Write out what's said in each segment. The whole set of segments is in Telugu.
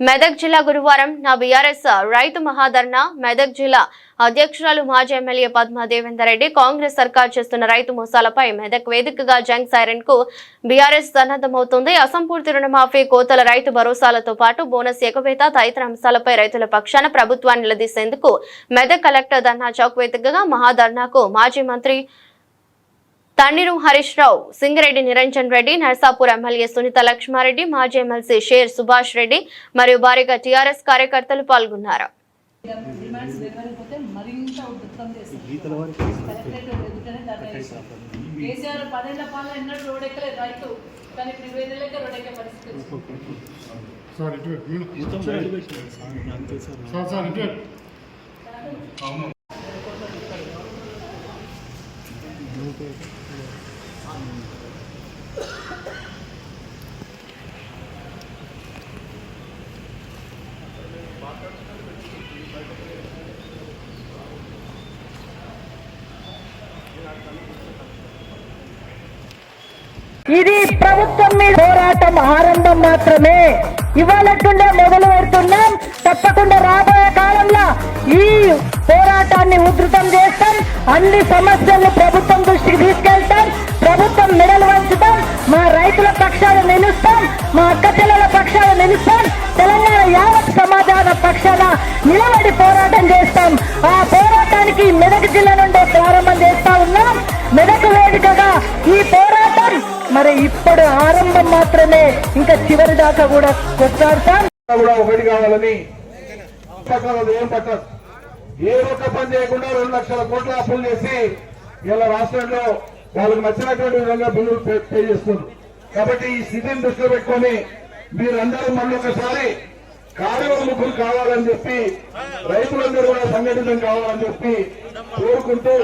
మెదక్ జిల్లా గురువారం నా బీఆర్ఎస్ రైతు మహాధర్ణ మెదక్ జిల్లా అధ్యక్షురాలు మాజీ ఎమ్మెల్యే పద్మా దేవేందర్ రెడ్డి కాంగ్రెస్ సర్కార్ చేస్తున్న రైతు మోసాలపై మెదక్ వేదికగా జంగ్ సైరన్కు బీఆర్ఎస్ సన్నద్దమవుతుంది అసంపూర్తి రుణమాఫీ కోతల రైతు భరోసాలతో పాటు బోనస్ ఎగవేత తదితర అంశాలపై రైతుల పక్షాన ప్రభుత్వాన్ని నిలదీసేందుకు మెదక్ కలెక్టర్ ధర్నా చౌక్ వేదికగా మహాధర్నాకు మాజీ మంత్రి తన్నీరు హరీష్ రావు సింగిరెడ్డి నిరంజన్ రెడ్డి నర్సాపూర్ ఎమ్మెల్యే సునీత లక్ష్మారెడ్డి మాజీ ఎమ్మెల్సీ షేర్ సుభాష్ రెడ్డి మరియు భారీగా టీఆర్ఎస్ కార్యకర్తలు పాల్గొన్నారు. డిమాండ్స్ నెరవేరకపోతే మరింత ఉధృతం చేస్తారు కలెక్టరేట్ ఎదుటనే ధర్నా చేశారు కేసీఆర్ పదేళ్ళ పాలన ఎన్నడూ రోడ్ ఎక్కలేదు రైతు కానీ ఇప్పుడు ఇరవై ఏళ్ళకే రోడ్ ఎక్కే పరిస్థితి వచ్చింది. సార్ ఇటు పెట్టు. సార్ సార్ ఇటు పెట్టు. ఇది ప్రభుత్వం మీద పోరాటం ఆరంభం మాత్రమే. ఇవాళటుండే మొదలు పెడుతున్నాం తప్పకుండా రాబోయే కాలంలో ఈ పోరాటాన్ని ఉధృతం చేస్తాం. అన్ని సమస్యలను ప్రభుత్వం దృష్టికి తీసుకెళ్తాం. ప్రభుత్వం మెడలు వంచుతాం. రైతుల పక్షాన నిలుస్తాం మా అక్క పిల్లల పక్షాన నిలుస్తాం తెలంగాణ యావత్ సమాజాల పక్షాన నిలబడి పోరాటం చేస్తాం. ఆ పోరాటానికి మెదక్ జిల్లా నుండే ప్రారంభం చేస్తా ఉన్నాం. మెదక్ వేదికగా ఈ పోరాటం మరి ఇప్పుడు ఆరంభం మాత్రమే. ఇంకా చివరి దాకా కూడా కొట్లాడతాం. కూడా ఒకటి కావాలని ఏం పట్టదు ఏ ఒక్క పని చేయకుండా రెండు లక్షల కోట్ల అప్పులు చేసి ఇలా రాష్ట్రంలో వాళ్ళకి నచ్చినటువంటి విధంగా బిల్లులు పే చేస్తున్నారు. కాబట్టి ఈ స్థితిని దృష్టిలో పెట్టుకొని మీరందరూ మళ్ళీ ఒకసారి కార్యవర్గ ముగ్గురు కావాలని చెప్పి రైతులందరూ కూడా సంఘటితం కావాలని చెప్పి కోరుకుంటూ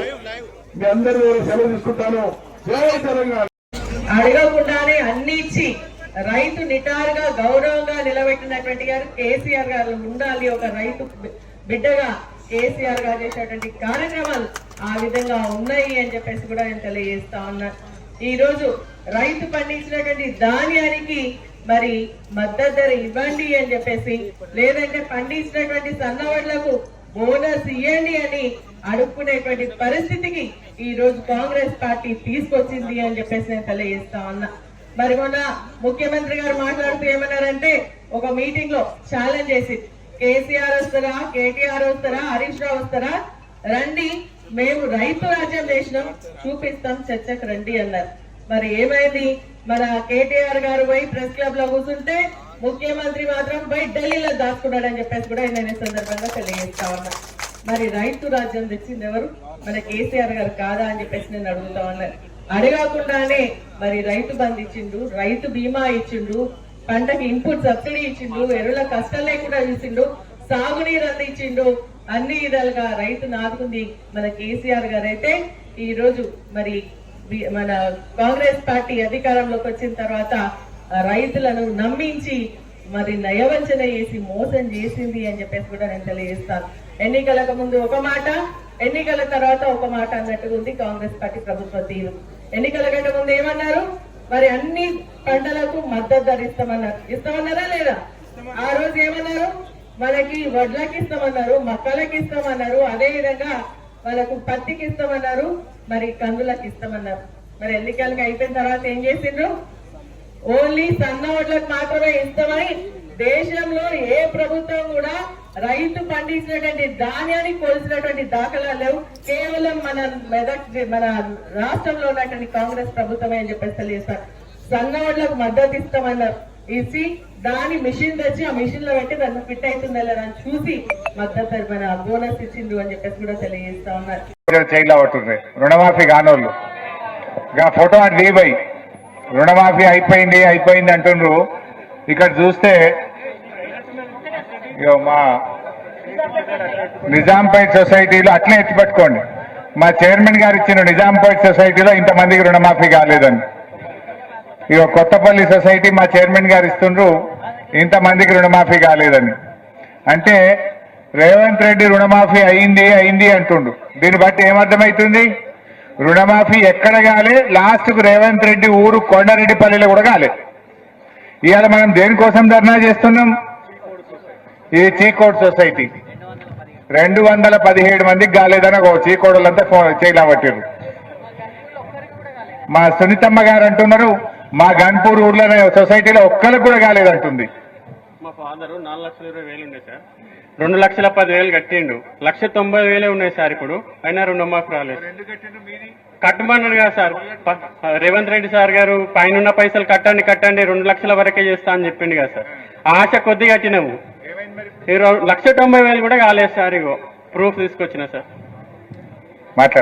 మీ అందరి సెలవు తీసుకుంటాను. జై తెలంగాణ. అడగకుండానే అన్ని ఇచ్చి రైతు నిటారుగా గౌరవంగా నిలబెట్టినటువంటి గారు కేసీఆర్ గారు. ఉండాలి ఒక రైతు బిడ్డగా కేసీఆర్ గారు చేసినటువంటి కార్యక్రమాలు ఆ విధంగా ఉన్నాయి అని చెప్పేసి కూడా నేను తెలియజేస్తా ఉన్నాను ఈ రోజు రైతు పండించినటువంటి ధాన్యానికి మరి మద్దతు ధర ఇవ్వండి అని చెప్పేసి లేదంటే పండించినటువంటి సన్నవడ్లకు బోనస్ ఇవ్వండి అని అడుక్కునేటువంటి పరిస్థితికి ఈ రోజు కాంగ్రెస్ పార్టీ తీసుకొచ్చింది అని చెప్పేసి నేను తెలియజేస్తా ఉన్నా. మరి మొన్న ముఖ్యమంత్రి గారు మాట్లాడుతూ ఏమన్నారంటే ఒక మీటింగ్లో ఛాలెంజ్ చేసి కేసీఆర్ వస్తారా కేటీఆర్ వస్తారా హరీష్ రావు వస్తారా? రండి మేము రైతు రాజ్యం చేసినాం చూపిస్తాం చర్చకు రండి అన్నారు. మరి ఏమైంది? మన కేటీఆర్ గారు పోయి ప్రెస్ క్లబ్లో కూర్చుంటే ముఖ్యమంత్రి మాత్రం పోయి ఢిల్లీలో దాచుకున్నాడని చెప్పేసి కూడా నేను ఈ సందర్భంగా తెలియజేస్తా ఉన్నా. మరి రైతు రాజ్యం తెచ్చింది ఎవరు? మన కేసీఆర్ గారు కాదా అని చెప్పేసి నేను అడుగుతా ఉన్నాను అడగకుండానే మరి రైతు బంధు ఇచ్చిండు రైతు బీమా ఇచ్చిండు పంటకి ఇన్పుట్ సబ్సిడీ ఇచ్చిండు ఎరువుల కష్టం లేకుండా చూసిండు సాగునీరు అందించిండు అన్ని విధాలుగా రైతు ఆదుకుంది మన కేసీఆర్ గారు అయితే ఈ రోజు మరి మన కాంగ్రెస్ పార్టీ అధికారంలోకి వచ్చిన తర్వాత రైతులను నమ్మించి మరి నయవంచన చేసి మోసం చేసింది అని చెప్పేసి కూడా నేను తెలియజేస్తాను. ఎన్నికలకు ముందు ఒక మాట ఎన్నికల తర్వాత ఒక మాట అన్నట్టుగా ఉంది కాంగ్రెస్ పార్టీ ప్రభుత్వ తీరు. ఎన్నికల కంటే ముందు ఏమన్నారు? మరి అన్ని పంటలకు మద్దతు ధర ఇస్తామన్నారు ఇస్తామన్నారా లేదా? ఆ రోజు ఏమన్నారు? మనకి వడ్లకి ఇస్తామన్నారు మక్కలకి ఇస్తామన్నారు అదే విధంగా వాళ్ళకు పత్తికి ఇస్తామన్నారు మరి కందులకు ఇస్తామన్నారు. మరి ఎన్నికలకి అయిపోయిన తర్వాత ఏం చేసిండ్రు? ఓన్లీ సన్న వడ్లకు మాత్రమే ఇస్తామని దేశంలో ఏ ప్రభుత్వం కూడా రైతు పండించినటువంటి ధాన్యాన్ని కొలిసినటువంటి దాఖలాలు లేవు. కేవలం మన మెదక్ మన రాష్ట్రంలో ఉన్నటువంటి కాంగ్రెస్ ప్రభుత్వమే అని చెప్పేసి తెలియజేస్తారు. సన్న వడ్లకు మద్దతు ఇస్తామన్నారు. ఇచ్చి దాని మిషన్ తెచ్చి ఆ మిషన్లో పెట్టి దాన్ని ఫిట్ అవుతుందా లేదా అని చూసి మద్దతు మన బోనస్ ఇచ్చిండు అని చెప్పేసి కూడా తెలియజేస్తా ఉన్నారు. చైర్లో రుణమాఫీ కానోళ్ళు. ఫోటో అది దిగిపోయి రుణమాఫీ అయిపోయింది అయిపోయింది అంటుండ్రు. ఇక్కడ చూస్తే ఇగో మా నిజాంపేట్ సొసైటీలో అట్లే ఎత్తిపెట్టుకోండి. మా చైర్మన్ గారు ఇచ్చిన నిజాంపేట్ సొసైటీలో ఇంతమందికి రుణమాఫీ కాలేదని. ఇక కొత్తపల్లి సొసైటీ మా చైర్మన్ గారు ఇస్తుండ్రు. ఇంతమందికి రుణమాఫీ కాలేదని. అంటే రేవంత్ రెడ్డి రుణమాఫీ అయింది అయింది అంటుండు. దీన్ని బట్టి ఏమర్థమవుతుంది రుణమాఫీ ఎక్కడ కాలే లాస్ట్కు రేవంత్ రెడ్డి ఊరు కొండారెడ్డిపల్లిలో కూడా కాలే. ఇవాళ మనం దేనికోసం ధర్నా చేస్తున్నాం? ఇది చీకోడ్ సొసైటీ. రెండు వందల పదిహేడు మందికి కాలేదని ఒక చీకోడలంతా ఫోన్ చేయలేబట్టారు మా సునీతమ్మ గారు అంటున్నారు మా గన్పూర్ ఊర్లోనే సొసైటీలో ఒక్కరికి కూడా కాలేదంటుంది. మా ఫాదర్ నాలుగు లక్షల ఇరవై వేలు ఉండే సార్. రెండు లక్షల పది వేలు కట్టిండు. లక్ష తొంభై వేలే ఉన్నాయి సార్ ఇప్పుడు. అయినా రెండు మాకు రాలేదు. కట్టమన్నాడు కదా సార్. రేవంత్ రెడ్డి సార్ గారు పైన పైసలు కట్టండి కట్టండి రెండు లక్షల వరకే చేస్తా అని చెప్పిండు కదా సార్. ఆశ కొద్ది కట్టినాము లక్ష తొంభై వేలు కూడా కాలేదు సార్ ఇగో. ప్రూఫ్ తీసుకొచ్చిన సార్. మాట్లాడు.